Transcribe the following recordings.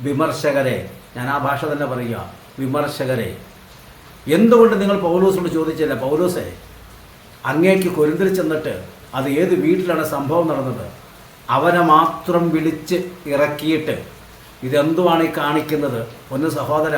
വിമർശകരെ. ഞാൻ ആ ഭാഷ തന്നെ പറയുക. വിമർശകരെ. എന്തുകൊണ്ട് നിങ്ങൾ പൗലൂസിനോട് ചോദിച്ചില്ല പൗലൂസെ അങ്ങേക്ക് കൊരിന്തിൽ ചെന്നിട്ട് അത് ഏത് വീട്ടിലാണ് സംഭവം നടന്നത്? അവനെ മാത്രം വിളിച്ച് ഇറക്കിയിട്ട് ഇതെന്തുവാണ് ഈ കാണിക്കുന്നത്? ഒന്ന് സഹോദര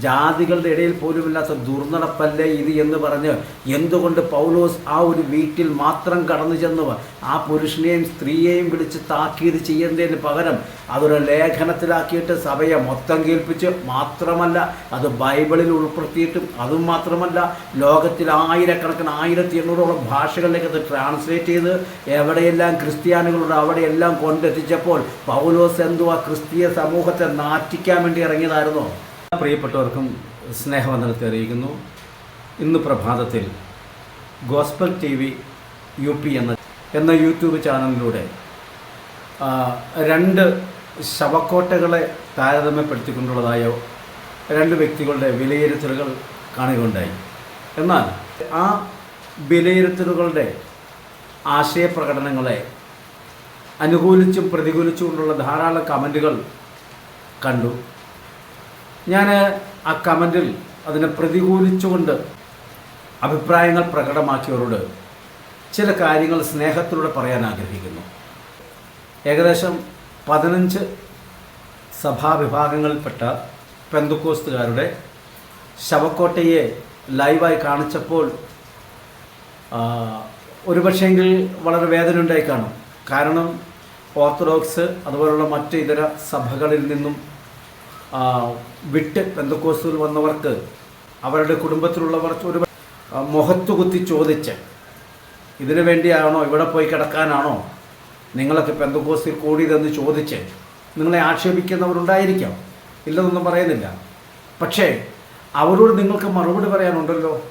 ജാതികളുടെ ഇടയിൽ പോലുമില്ലാത്ത ദുർനടപ്പല്ലേ ഇത് എന്ന് പറഞ്ഞ് എന്തുകൊണ്ട് പൗലോസ് ആ ഒരു വീട്ടിൽ മാത്രം കടന്നു ചെന്ന് ആ പുരുഷനെയും സ്ത്രീയെയും വിളിച്ച് താക്കീത് ചെയ്യേണ്ടതിന് പകരം അതൊരു ലേഖനത്തിലാക്കിയിട്ട് സഭയെ മൊത്തം കേൾപ്പിച്ച് മാത്രമല്ല അത് ബൈബിളിൽ ഉൾപ്പെടുത്തിയിട്ടും അതും മാത്രമല്ല ലോകത്തിൽ ആയിരക്കണക്കിന് ആയിരത്തി എണ്ണൂറോളം ഭാഷകളിലേക്ക് അത് ട്രാൻസ്ലേറ്റ് ചെയ്ത് എവിടെയെല്ലാം ക്രിസ്ത്യാനികളോട് അവിടെയെല്ലാം കൊണ്ടെത്തിച്ചപ്പോൾ പൗലോസ് എന്തുവാ ക്രിസ്തീയ സമൂഹത്തെ നാറ്റിക്കാൻ വേണ്ടി ഇറങ്ങിയതായിരുന്നോ? പ്രിയപ്പെട്ടവർക്കും സ്നേഹവന്ദനത്തെ അറിയിക്കുന്നു. ഇന്ന് പ്രഭാതത്തിൽ gospel T V U P എന്ന എന്ന യൂട്യൂബ് ചാനലിലൂടെ രണ്ട് ശവക്കോട്ടകളെ താരതമ്യപ്പെടുത്തിക്കൊണ്ടുള്ളതായ രണ്ട് വ്യക്തികളുടെ വിലയിരുത്തലുകൾ കാണുകയുണ്ടായി. എന്നാൽ ആ വിലയിരുത്തലുകളുടെ ആശയപ്രകടനങ്ങളെ അനുകൂലിച്ചും പ്രതികൂലിച്ചുകൊണ്ടുള്ള ധാരാളം കമന്റുകൾ കണ്ടു. ഞാൻ ആ കമന്റിൽ അതിനെ പ്രതികൂലിച്ചുകൊണ്ട് അഭിപ്രായങ്ങൾ പ്രകടമാക്കിയവരോട് ചില കാര്യങ്ങൾ സ്നേഹത്തിലൂടെ പറയാൻ ആഗ്രഹിക്കുന്നു. ഏകദേശം പതിനഞ്ച് സഭാവിഭാഗങ്ങളിൽപ്പെട്ട പെന്തുക്കോസ്തുകാരുടെ ശവക്കോട്ടയെ ലൈവായി കാണിച്ചപ്പോൾ ഒരുപക്ഷെങ്കിൽ വളരെ വേദന ഉണ്ടായി കാണും. കാരണം ഓർത്തഡോക്സ് അതുപോലുള്ള മറ്റ് ഇതര സഭകളിൽ നിന്നും വിട്ട് പെന്തക്കോസ്തിൽ വന്നവർക്ക് അവരുടെ കുടുംബത്തിലുള്ളവർ ഒരു മുഖത്തുകുത്തി മുഖത്തു കുത്തി ചോദിച്ച് ഇതിനു വേണ്ടിയാണോ ഇവിടെ പോയി കിടക്കാനാണോ? നിങ്ങളൊക്കെ പെന്തക്കോസ്തിൽ കൂടിയതെന്ന് ചോദിച്ച് നിങ്ങളെ ആക്ഷേപിക്കുന്നവരുണ്ടായിരിക്കാം. ഇല്ലെന്നൊന്നും പറയുന്നില്ല. പക്ഷേ അവരോട് നിങ്ങൾക്ക് മറുപടി പറയാനുണ്ടല്ലോ.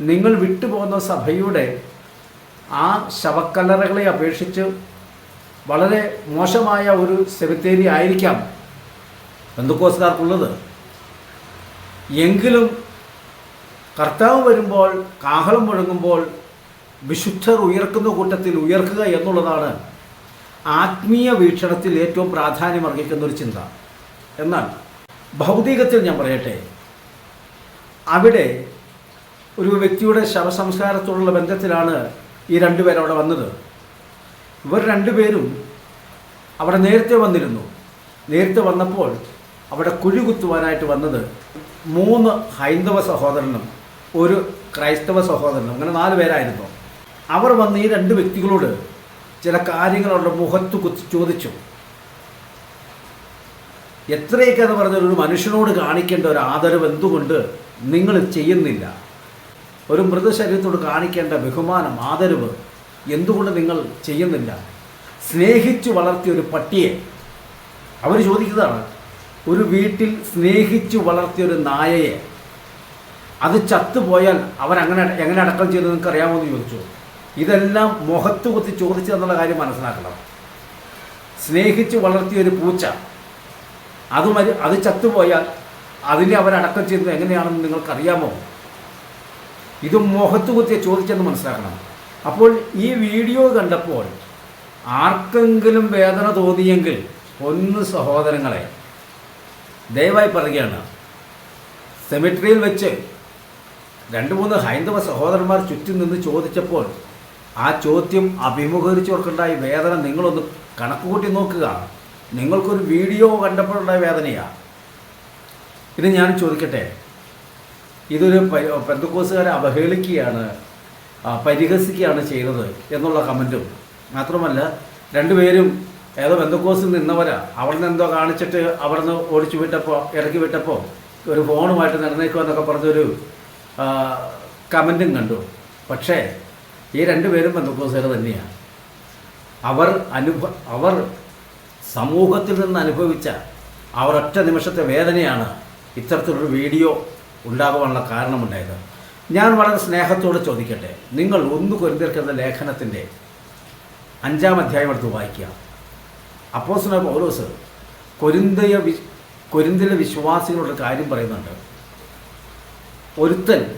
നിങ്ങൾ വിട്ടുപോകുന്ന സഭയുടെ ആ ശവക്കല്ലറകളെ അപേക്ഷിച്ച് വളരെ മോശമായ ഒരു സെമിത്തേരി ആയിരിക്കാം ബന്ധുക്കോസുകാർക്കുള്ളത് എങ്കിലും കർത്താവ് വരുമ്പോൾ കാഹളം മുഴങ്ങുമ്പോൾ വിശുദ്ധർ ഉയർക്കുന്ന കൂട്ടത്തിൽ ഉയർക്കുക എന്നുള്ളതാണ് ആത്മീയ വീക്ഷണത്തിൽ ഏറ്റവും പ്രാധാന്യം അർഹിക്കുന്ന ഒരു ചിന്ത. എന്നാൽ ഭൗതികത്തിൽ ഞാൻ പറയട്ടെ അവിടെ ഒരു വ്യക്തിയുടെ ശവസംസ്കാരത്തോടുള്ള ബന്ധത്തിലാണ് ഈ രണ്ടുപേരും അവിടെ വന്നത്. ഇവർ രണ്ടുപേരും അവിടെ നേരത്തെ വന്നിരുന്നു. നേരത്തെ വന്നപ്പോൾ അവിടെ കുഴി കുത്തുവാനായിട്ട് വന്നത് മൂന്ന് ഹൈന്ദവ സഹോദരനും ഒരു ക്രൈസ്തവ സഹോദരനും അങ്ങനെ നാല് പേരായിരുന്നു. അവർ വന്ന് ഈ രണ്ട് വ്യക്തികളോട് ചില കാര്യങ്ങൾ അവരുടെ മുഖത്ത് കുത്തി ചോദിച്ചു. എത്രയൊക്കെ എന്ന് പറഞ്ഞാൽ ഒരു മനുഷ്യനോട് കാണിക്കേണ്ട ഒരു ആദരവ് എന്തുകൊണ്ട് നിങ്ങൾ ചെയ്യുന്നില്ല? ഒരു മൃതശരീരത്തോട് കാണിക്കേണ്ട ബഹുമാനം ആദരവ് എന്തുകൊണ്ട് നിങ്ങൾ ചെയ്യുന്നില്ല? സ്നേഹിച്ചു വളർത്തിയ ഒരു പട്ടിയെ അവർ ചോദിക്കുന്നതാണ് ഒരു വീട്ടിൽ സ്നേഹിച്ചു വളർത്തിയ ഒരു നായയെ അത് ചത്തുപോയാൽ അവരങ്ങനെ എങ്ങനെ അടക്കം ചെയ്തു നിങ്ങൾക്ക് അറിയാമോ എന്ന് ചോദിച്ചു. ഇതെല്ലാം മുഖത്ത് കുത്തി ചോദിച്ചു എന്നുള്ള കാര്യം മനസ്സിലാക്കണം. സ്നേഹിച്ച് വളർത്തിയ ഒരു പൂച്ച അത് മരി അത് ചത്തുപോയാൽ അതിനെ അവരടക്കം ചെയ്യുന്നത് എങ്ങനെയാണെന്ന് നിങ്ങൾക്കറിയാമോ? ഇത് മുഖത്ത് കുത്തിയ ചോദിച്ചെന്ന് മനസ്സിലാക്കണം. അപ്പോൾ ഈ വീഡിയോ കണ്ടപ്പോൾ ആർക്കെങ്കിലും വേദന തോന്നിയെങ്കിൽ ഒന്ന് സഹോദരങ്ങളെ ദയവായി പറയുകയാണ്. സെമിട്രിയിൽ വെച്ച് രണ്ട് മൂന്ന് ഹൈന്ദവ സഹോദരന്മാർ ചുറ്റും നിന്ന് ചോദിച്ചപ്പോൾ ആ ചോദ്യം അഭിമുഖീകരിച്ചവർക്കുണ്ടായ വേദന നിങ്ങളൊന്ന് കണക്കുകൂട്ടി നോക്കുക. നിങ്ങൾക്കൊരു വീഡിയോ കണ്ടപ്പോഴുണ്ടായ വേദനയാണ് ഇത് ഞാൻ ചോദിക്കട്ടെ. ഇതൊരു പെന്തക്കോസുകാരെ അവഹേളിക്കുകയാണ് പരിഹസിക്കുകയാണ് ചെയ്തത് എന്നുള്ള കമന്റും മാത്രമല്ല രണ്ടുപേരും ഏതോ ബന്ധുക്കോസിൽ നിന്നവരാ. അവിടെ നിന്ന് എന്തോ കാണിച്ചിട്ട് അവിടെ നിന്ന് ഓടിച്ചു വിട്ടപ്പോൾ ഇറക്കി വിട്ടപ്പോൾ ഒരു ഫോണുമായിട്ട് നടന്നേക്കുമെന്നൊക്കെ പറഞ്ഞൊരു ആ, കമന്റും കണ്ടു. പക്ഷേ ഈ രണ്ടുപേരും ബന്ധുക്കോസുകൾ തന്നെയാണ് അവർ അനുഭ അവർ സമൂഹത്തിൽ നിന്ന് അനുഭവിച്ച അവർ ഒറ്റ നിമിഷത്തെ വേദനയാണ് ഇത്തരത്തിലൊരു വീഡിയോ ഉണ്ടാകുവാനുള്ള കാരണമുണ്ടായത്. ഞാൻ വളരെ സ്നേഹത്തോടെ ചോദിക്കട്ടെ നിങ്ങൾ ഒന്ന് കൊരിന്തിർക്കുന്ന ലേഖനത്തിന്റെ അഞ്ചാം അധ്യായം എടുത്ത് വായിക്കുക. അപ്പോസ്തലനായ പൗലോസ് കൊരിന്തയ വി കൊരിന്തിലെ വിശ്വാസികളുടെ കാര്യം പറയുന്നുണ്ട്. ഒരുത്തൻ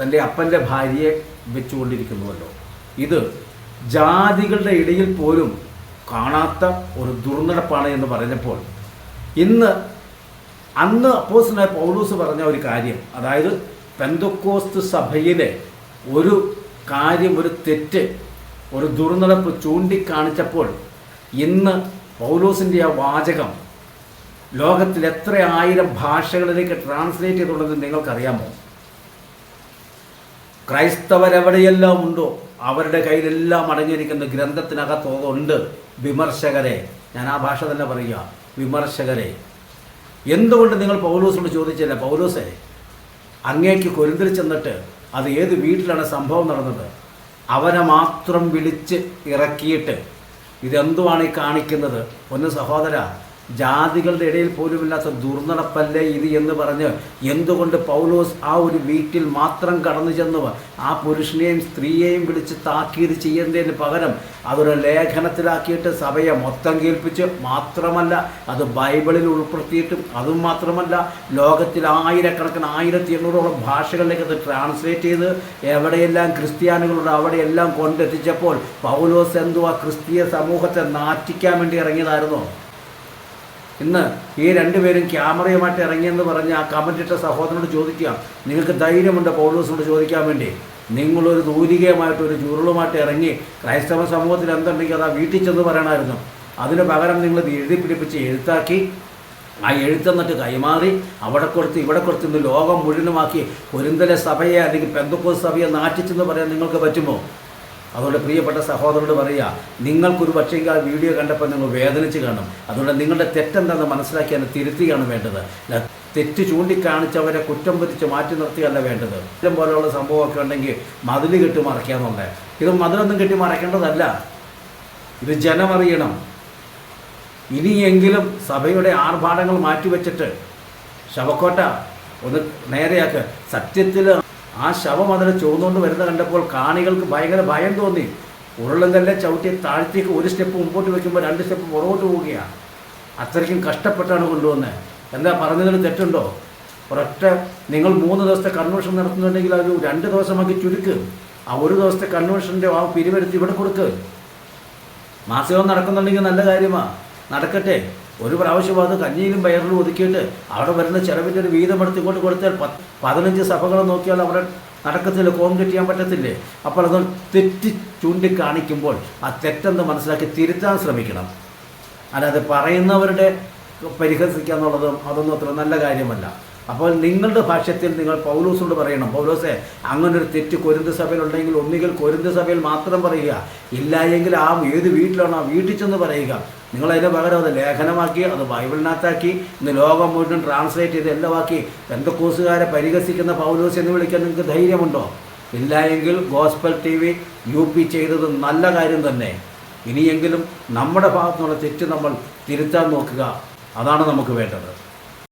തന്റെ അപ്പന്റെ ഭാര്യയെ വെച്ചുകൊണ്ടിരിക്കുന്നുവല്ലോ. ഇത് ജാതികളുടെ ഇടയിൽ പോലും കാണാത്ത ഒരു ദുർനടപ്പാണ് എന്ന് പറഞ്ഞപ്പോൾ ഇന്ന് അന്ന് അപ്പോസിനായ പൗലൂസ് പറഞ്ഞ ഒരു കാര്യം അതായത് പെന്തക്കോസ്ത് സഭയിലെ ഒരു കാര്യം ഒരു തെറ്റ് ഒരു ദുർനടപ്പ് ചൂണ്ടിക്കാണിച്ചപ്പോൾ ഇന്ന് പൗലൂസിന്റെ ആ വാചകം ലോകത്തിൽ എത്ര ആയിരം ഭാഷകളിലേക്ക് ട്രാൻസ്ലേറ്റ് ചെയ്തിട്ടുണ്ടെന്ന് നിങ്ങൾക്കറിയാമോ? ക്രൈസ്തവരെവിടെയെല്ലാം ഉണ്ടോ അവരുടെ കയ്യിലെല്ലാം അടങ്ങിയിരിക്കുന്ന ഗ്രന്ഥത്തിനകത്തോതുണ്ട് വിമർശകരെ ഞാൻ ആ ഭാഷ തന്നെ പറയുക വിമർശകരെ. എന്തുകൊണ്ട് നിങ്ങൾ പൗലോസിനോട് ചോദിച്ചില്ല പൗലോസെ അങ്ങേക്ക് കൊരിന്തിൽ ചെന്നിട്ട് അത് ഏത് വീട്ടിലാണ് സംഭവം നടന്നത്? അവനെ മാത്രം വിളിച്ച് ഇറക്കിയിട്ട് ഇതെന്തുവാണ് ഈ കാണിക്കുന്നത്? ഒന്ന് സഹോദര ജാതികളുടെ ഇടയിൽ പോലുമില്ലാത്ത ദുർനടപ്പല്ലേ ഇത് എന്ന് പറഞ്ഞ് എന്തുകൊണ്ട് പൗലോസ് ആ ഒരു വീട്ടിൽ മാത്രം കടന്നു ചെന്നു ആ പുരുഷനെയും സ്ത്രീയെയും വിളിച്ച് താക്കീത് ചെയ്യേണ്ടതിന് പകരം അതൊരു ലേഖനത്തിലാക്കിയിട്ട് സഭയെ മൊത്തം കേൾപ്പിച്ച് മാത്രമല്ല അത് ബൈബിളിൽ ഉൾപ്പെടുത്തിയിട്ടും അതും മാത്രമല്ല ലോകത്തിൽ ആയിരക്കണക്കിന് ആയിരത്തി എണ്ണൂറോളം ഭാഷകളിലേക്ക് അത് ട്രാൻസ്ലേറ്റ് ചെയ്ത് എവിടെയെല്ലാം ക്രിസ്ത്യാനികളുണ്ട് അവിടെയെല്ലാം കൊണ്ടെത്തിച്ചപ്പോൾ പൗലോസ് എന്തുവാ ക്രിസ്തീയ സമൂഹത്തെ നാറ്റിക്കാൻ വേണ്ടി ഇറങ്ങിയതായിരുന്നോ? ഇന്ന് ഈ രണ്ടുപേരും ക്യാമറയുമായിട്ട് ഇറങ്ങിയെന്ന് പറഞ്ഞ് ആ കമന്റിട്ട സഹോദരനോട് ചോദിക്കുക. നിങ്ങൾക്ക് ധൈര്യമുണ്ട്? പൗലോസിനോട് ചോദിക്കാൻ വേണ്ടി. നിങ്ങളൊരു ദൂരികയുമായിട്ട് ഒരു ചുരുളുമായിട്ട് ഇറങ്ങി ക്രൈസ്തവ സമൂഹത്തിൽ എന്തുണ്ടെങ്കിൽ അത് വീട്ടിൽ ചെന്ന് പറയണമായിരുന്നു. അതിന് പകരം നിങ്ങൾ എഴുതി പിടിപ്പിച്ച് എഴുത്താക്കി. ആ എഴുത്തെന്നിട്ട് കൈമാറി. അവിടെ കൊടുത്ത് ഇവിടെ കൊടുത്ത് ഇന്ന് ലോകം മുഴുവനുമാക്കി. പൊരുന്തലെ സഭയെ അല്ലെങ്കിൽ പെന്തക്കോസ് സഭയെ നാറ്റിച്ചെന്ന് പറയാൻ നിങ്ങൾക്ക് പറ്റുമോ? അതുകൊണ്ട് പ്രിയപ്പെട്ട സഹോദരനോട് പറയുക നിങ്ങൾക്കൊരു പക്ഷേ ആ വീഡിയോ കണ്ടപ്പോൾ നിങ്ങൾ വേദനിച്ച് കാണും. അതുകൊണ്ട് നിങ്ങളുടെ തെറ്റെന്താണെന്ന് മനസ്സിലാക്കി അതിനെ തിരുത്തുകയാണ് വേണ്ടത്. തെറ്റ് ചൂണ്ടിക്കാണിച്ചവരെ കുറ്റം പതിച്ച് മാറ്റി നിർത്തുകയല്ല വേണ്ടത്. ഇത്തരം പോലെയുള്ള സംഭവമൊക്കെ ഉണ്ടെങ്കിൽ മതിൽ കെട്ടി മറയ്ക്കാന്നുള്ളത് ഇത് മതിലൊന്നും കെട്ടി മറയ്ക്കേണ്ടതല്ല ഇത് ജനമറിയണം ഇനിയെങ്കിലും സഭയുടെ ആർഭാടങ്ങൾ മാറ്റിവെച്ചിട്ട് ശവക്കോട്ട ഒന്ന് നേരെയാക്ക്. സത്യത്തിൽ ആ ശവം അതിനെ ചുവന്നുകൊണ്ട് വരുന്ന കണ്ടപ്പോൾ കാണികൾക്ക് ഭയങ്കര ഭയം തോന്നി. ഉരുളങ്കല്ലെ ചവിട്ടി താഴ്ത്തേക്ക് ഒരു സ്റ്റെപ്പ് മുമ്പോട്ട് വെക്കുമ്പോൾ രണ്ട് സ്റ്റെപ്പ് പുറകോട്ട് പോവുകയാണ് അത്രയ്ക്കും കഷ്ടപ്പെട്ടാണ് കൊണ്ടുവന്നത് എന്താ പറഞ്ഞതിന് തെറ്റുണ്ടോ? ഒരൊറ്റ നിങ്ങൾ മൂന്ന് ദിവസത്തെ കൺവെൻഷൻ നടത്തുന്നുണ്ടെങ്കിൽ അത് രണ്ട് ദിവസമാക്കി ചുരുക്ക്. ആ ഒരു ദിവസത്തെ കൺവെൻഷന്റെ ആ പിരിവെടുത്ത് ഇവിടെ കൊടുക്ക്. മാസികം നടക്കുന്നുണ്ടെങ്കിൽ നല്ല കാര്യമാണ് നടക്കട്ടെ. ഒരു പ്രാവശ്യം അത് കഞ്ഞിയിലും പയറിലും ഒതുക്കിയിട്ട് അവിടെ വരുന്ന ചെലവിന്റെ ഒരു വീതം ഇങ്ങോട്ട് കൊടുത്താൽ പത്ത് പതിനഞ്ച് സഭകൾ നോക്കിയാൽ അവിടെ നടക്കത്തില്ല കോൺക്രീറ്റ് ചെയ്യാൻ പറ്റത്തില്ലേ? അപ്പോൾ അത് തെറ്റി ചൂണ്ടിക്കാണിക്കുമ്പോൾ ആ തെറ്റെന്ന് മനസ്സിലാക്കി തിരുത്താൻ ശ്രമിക്കണം. അല്ലാതെ പറയുന്നവരുടെ പരിഹസിക്കുക എന്നുള്ളതും അതൊന്നും അത്ര നല്ല കാര്യമല്ല. അപ്പോൾ നിങ്ങളുടെ ഭാഷത്തിൽ നിങ്ങൾ പൗലോസിനോട് പറയണം. പൗലോസെ അങ്ങനൊരു തെറ്റ് കൊരിന്ത സഭയിലുണ്ടെങ്കിൽ ഒന്നുകിൽ കൊരിന്ത സഭയിൽ മാത്രം പറയുക. ഇല്ല എങ്കിൽ ആ ഏത് വീട്ടിലാണോ ആ വീട്ടിൽ ചെന്ന് പറയുക. നിങ്ങൾ അതിന്റെ പകരം അത് ലേഖനമാക്കി അത് ബൈബിളിനകത്താക്കി ഇന്ന് ലോകം മുഴുവൻ ട്രാൻസ്ലേറ്റ് ചെയ്ത് എല്ലാമാക്കി എന്തൊക്കോസുകാരെ പരിഹസിക്കുന്ന പൗലോസ് എന്ന് വിളിക്കാൻ നിങ്ങൾക്ക് ധൈര്യമുണ്ടോ? ഇല്ല എങ്കിൽ gospel T V U P ചെയ്തത് നല്ല കാര്യം തന്നെ. ഇനിയെങ്കിലും നമ്മുടെ ഭാഗത്തുനിന്നുള്ള തെറ്റ് നമ്മൾ തിരുത്താൻ നോക്കുക. അതാണ് നമുക്ക് വേണ്ടത്.